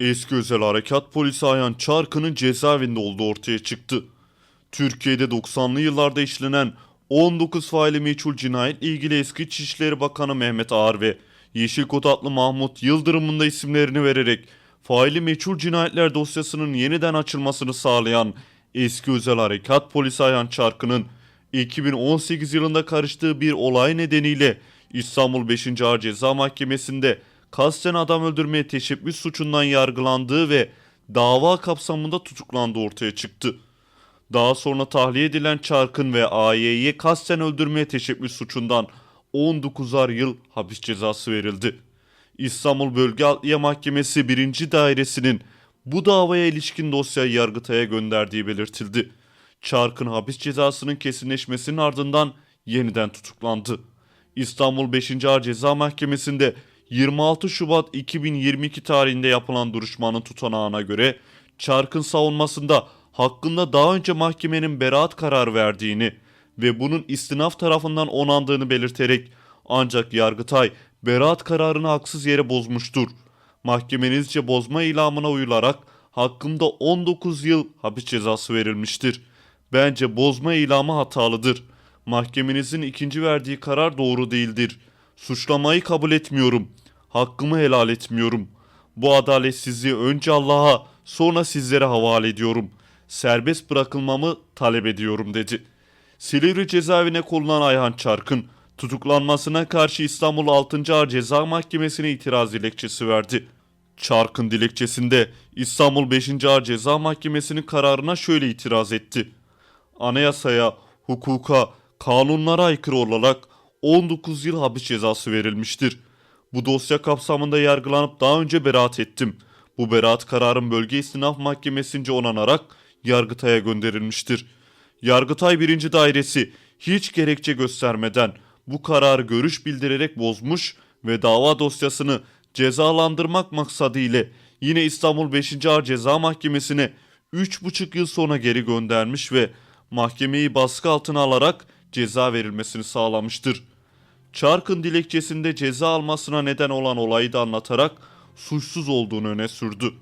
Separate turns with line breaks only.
Eski özel harekat polisi Ayhan Çarkı'nın cezaevinde olduğu ortaya çıktı. Türkiye'de 90'lı yıllarda işlenen 19 faili meçhul cinayet ilgili eski İçişleri Bakanı Mehmet Ağar ve Yeşil Kod adlı Mahmut Yıldırım'ın da isimlerini vererek faili meçhul cinayetler dosyasının yeniden açılmasını sağlayan eski özel harekat polisi Ayhan Çarkı'nın 2018 yılında karıştığı bir olay nedeniyle İstanbul 5. Ağır Ceza Mahkemesi'nde kasten adam öldürmeye teşebbüs suçundan yargılandığı ve dava kapsamında tutuklandığı ortaya çıktı. Daha sonra tahliye edilen Çarkın ve AY'ye kasten öldürmeye teşebbüs suçundan 19'ar yıl hapis cezası verildi. İstanbul Bölge Adliye Mahkemesi 1. Dairesi'nin bu davaya ilişkin dosyayı Yargıtay'a gönderdiği belirtildi. Çarkın hapis cezasının kesinleşmesinin ardından yeniden tutuklandı. İstanbul 5. Ağır Ceza Mahkemesi'nde 26 Şubat 2022 tarihinde yapılan duruşmanın tutanağına göre Çark'ın savunmasında hakkında daha önce mahkemenin beraat kararı verdiğini ve bunun istinaf tarafından onandığını belirterek ancak Yargıtay beraat kararını haksız yere bozmuştur. Mahkemenizce bozma ilamına uyularak hakkımda 19 yıl hapis cezası verilmiştir. Bence bozma ilamı hatalıdır. Mahkemenizin ikinci verdiği karar doğru değildir. Suçlamayı kabul etmiyorum. Hakkımı helal etmiyorum. Bu adaletsizliği önce Allah'a sonra sizlere havale ediyorum. Serbest bırakılmamı talep ediyorum dedi. Silivri cezaevine konulan Ayhan Çarkın tutuklanmasına karşı İstanbul 6. Ağır Ceza Mahkemesi'ne itiraz dilekçesi verdi. Çarkın dilekçesinde İstanbul 5. Ağır Ceza Mahkemesi'nin kararına şöyle itiraz etti. Anayasaya, hukuka, kanunlara aykırı olarak 19 yıl hapis cezası verilmiştir. Bu dosya kapsamında yargılanıp daha önce beraat ettim. Bu beraat kararın bölge istinaf mahkemesince onanarak Yargıtay'a gönderilmiştir. Yargıtay 1. Dairesi hiç gerekçe göstermeden bu kararı görüş bildirerek bozmuş ve dava dosyasını cezalandırmak maksadıyla yine İstanbul 5. Ağır Ceza Mahkemesi'ne 3,5 yıl sonra geri göndermiş ve mahkemeyi baskı altına alarak ceza verilmesini sağlamıştır. Çark'ın dilekçesinde ceza almasına neden olan olayı da anlatarak suçsuz olduğunu öne sürdü.